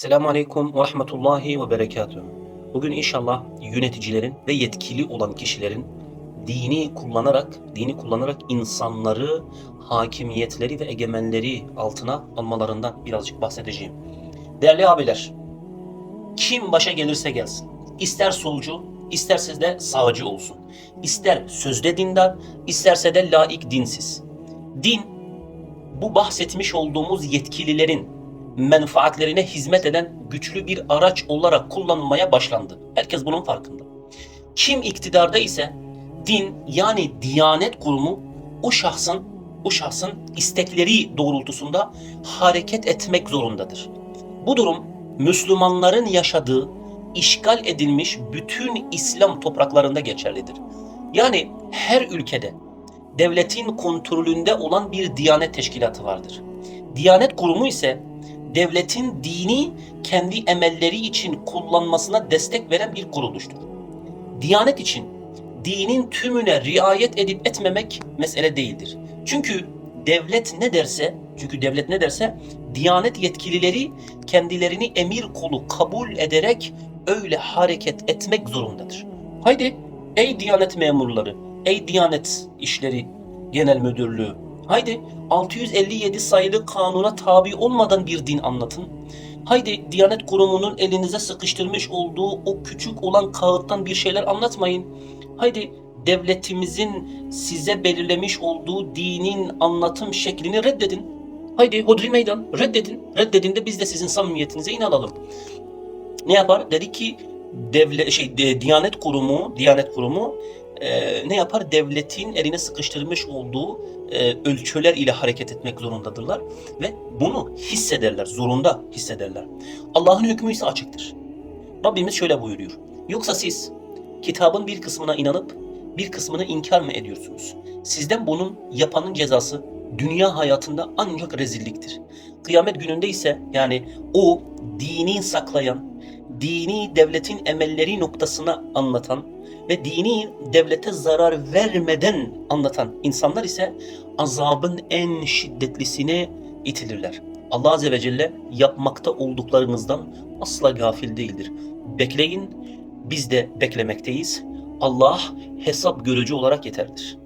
Selamun Aleyküm ve Rahmetullahi ve Berekatuhu. Bugün inşallah yöneticilerin ve yetkili olan kişilerin dini kullanarak, dini kullanarak insanları hakimiyetleri ve egemenleri altına almalarından birazcık bahsedeceğim. Değerli abiler, kim başa gelirse gelsin, ister solcu, isterse de sağcı olsun, ister sözde dindar, isterse de laik dinsiz. Din, bu bahsetmiş olduğumuz yetkililerin menfaatlerine hizmet eden güçlü bir araç olarak kullanılmaya başlandı. Herkes bunun farkında. Kim iktidarda ise din yani diyanet kurumu o şahsın o şahsın istekleri doğrultusunda hareket etmek zorundadır. Bu durum Müslümanların yaşadığı işgal edilmiş bütün İslam topraklarında geçerlidir. Yani her ülkede devletin kontrolünde olan bir diyanet teşkilatı vardır. Diyanet kurumu ise devletin dini kendi emelleri için kullanmasına destek veren bir kuruluştur. Diyanet için dinin tümüne riayet edip etmemek mesele değildir. Çünkü devlet ne derse, çünkü devlet ne derse Diyanet yetkilileri kendilerini emir kulu kabul ederek öyle hareket etmek zorundadır. Haydi ey Diyanet memurları, ey Diyanet İşleri Genel Müdürlüğü, haydi 657 sayılı kanuna tabi olmadan bir din anlatın. Haydi Diyanet Kurumu'nun elinize sıkıştırmış olduğu o küçük olan kağıttan bir şeyler anlatmayın. Haydi devletimizin size belirlemiş olduğu dinin anlatım şeklini reddedin. Haydi hodri meydan reddedin. Reddedin de biz de sizin samimiyetinize inanalım. Ne yapar? Dedi ki devlet şey de, Diyanet Kurumu, Diyanet Kurumu e, ne yapar? Devletin eline sıkıştırmış olduğu e, ölçüler ile hareket etmek zorundadırlar ve bunu hissederler, zorunda hissederler. Allah'ın hükmü ise açıktır. Rabbimiz şöyle buyuruyor. Yoksa siz kitabın bir kısmına inanıp bir kısmını inkar mı ediyorsunuz? Sizden bunun yapanın cezası dünya hayatında ancak rezilliktir. Kıyamet gününde ise yani o dini saklayan, dini devletin emelleri noktasına anlatan ve dini devlete zarar vermeden anlatan insanlar ise azabın en şiddetlisine itilirler. Allah Azze ve Celle yapmakta olduklarınızdan asla gafil değildir. Bekleyin, biz de beklemekteyiz. Allah hesap görücü olarak yeterlidir.